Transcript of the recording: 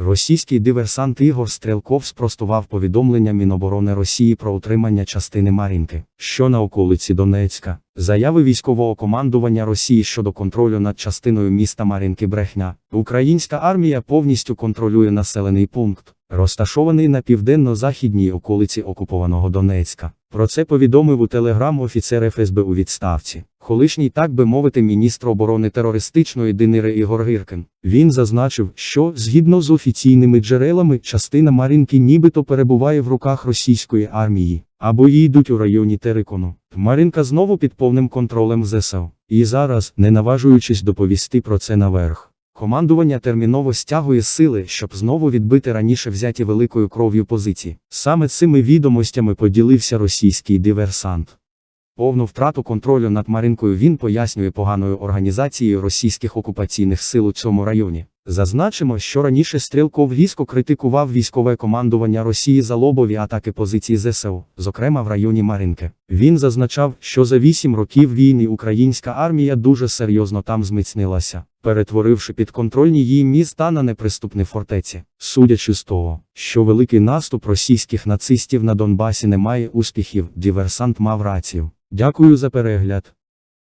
Російський диверсант Ігор Стрелков спростував повідомлення Міноборони Росії про утримання частини Марінки, що на околиці Донецька. Заяви військового командування Росії щодо контролю над частиною міста Марінки брехня. Українська армія повністю контролює населений пункт, розташований на південно-західній околиці окупованого Донецька. Про це повідомив у телеграм офіцер ФСБ у відставці. Колишній, так би мовити, міністр оборони терористичної Динири Ігор Гіркин. Він зазначив, що, згідно з офіційними джерелами, частина Марінки нібито перебуває в руках російської армії, або їдуть у районі Терикону. Марінка знову під повним контролем ЗСУ. І зараз, не наважуючись доповісти про це наверх. Командування терміново стягує сили, щоб знову відбити раніше взяті великою кров'ю позиції. Саме цими відомостями поділився російський диверсант. Повну втрату контролю над Маринкою він пояснює поганою організацією російських окупаційних сил у цьому районі. Зазначимо, що раніше Стрілков різко критикував військове командування Росії за лобові атаки позицій ЗСУ, зокрема в районі Маринки. Він зазначав, що за вісім років війни українська армія дуже серйозно там зміцнилася, перетворивши підконтрольні її міста на неприступні фортеці. Судячи з того, що великий наступ російських нацистів на Донбасі не має успіхів, диверсант мав рацію. Дякую за перегляд.